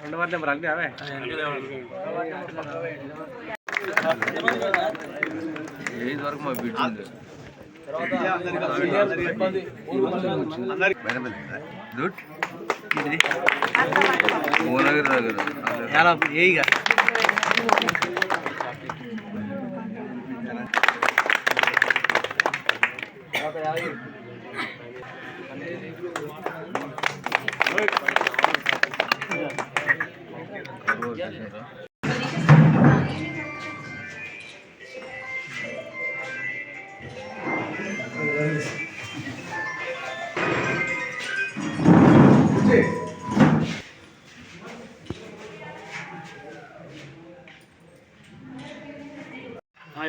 రెండు వందల నెంబర్ అంతే అవే. ఏది వరకు మా బిడ్డ ఉంది? గుడ్ మోనగిరి దగ్గర. చాలా ఏయిగా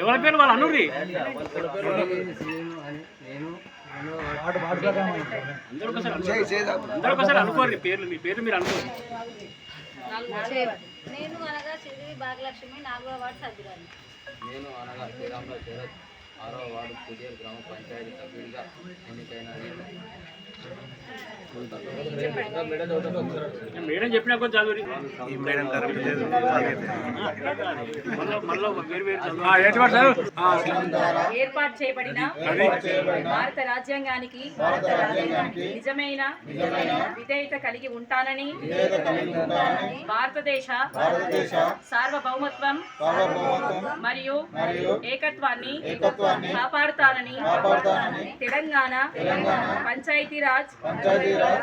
ఎవరి పేరు వాళ్ళు అనుర్రి అందరూ అనుకోండి. అందరూ ఒకసారి అనుకోండి పేర్లు మీ పేర్లు మీరు అనుకోండి నేను అనగా శ్రీదేవి భాగ్యలక్ష్మి నాలుగో వార్డు సభ్యురాలు నేను అనగా శ్రీరాముల శరత్ ఆరో వార్డు కుడియల్ గ్రామ పంచాయతీ సభ్యుడిగా ఎన్నికైన నేను మేడం చెప్పినా కొంచెం చదువు ఈ మేడం కరెక్ట్ లేదు ఏర్పాటు చేయబడిన భారత రాజ్యాంగానికి నిజమైన విధేయత కలిగి ఉంటానని భారతదేశ సార్వభౌమత్వం మరియు ఏకత్వాన్ని కాపాడుతానని తెలంగాణ పంచాయతీరాజ్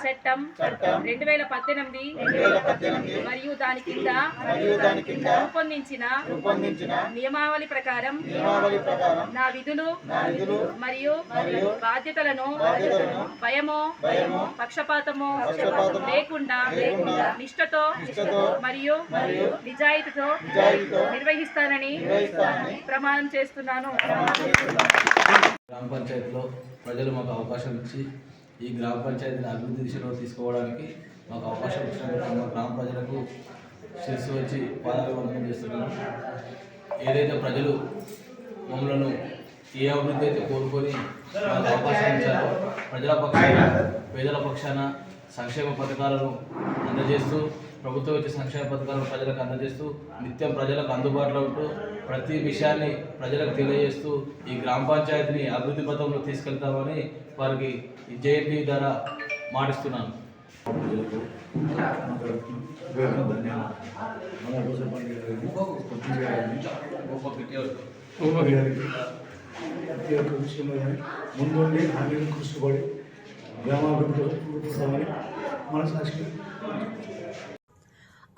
చట్టం రెండు వేల పద్దెనిమిది మరియు దాని కింద రూపొందించిన నియమావళి ప్రకారం నా విధులు మరియు బాధ్యతలను భయమో పక్షపాతము లేకుండా నిష్ఠతో మరియు నిజాయితీతో నిర్వహిస్తానని ప్రమాణం చేస్తున్నాను. గ్రామ పంచాయతీలో ప్రజలు మాకు అవకాశం ఇచ్చి ఈ గ్రామ పంచాయతీని అభివృద్ధి దిశలో తీసుకోవడానికి మాకు అవకాశం ఇచ్చినందుకు మా గ్రామ ప్రజలకు శిరస్సు వచ్చి పాదాభివందనం చేస్తున్నాను ఏదైతే ప్రజలు మమ్మలను ఏ అభివృద్ధి అయితే కోరుకొని మాకు అవకాశం ఇచ్చారో ప్రజల పక్షాన పేదల పక్షాన సంక్షేమ పథకాలను అందజేస్తూ ప్రభుత్వం వచ్చే సంక్షేమ పథకాలను ప్రజలకు అందజేస్తూ నిత్యం ప్రజలకు అందుబాటులో ఉంటూ ప్రతి విషయాన్ని ప్రజలకు తెలియజేస్తూ ఈ గ్రామ పంచాయతీని అభివృద్ధి పథంలో తీసుకెళ్తామని వారికి ఈ ద్వారా మాటిస్తున్నాను. ప్రతి ఒక్క విషయంలో కానీ ముందుండి హామీలు గ్రామాభివృద్ధి కోసమని మనసాక్షి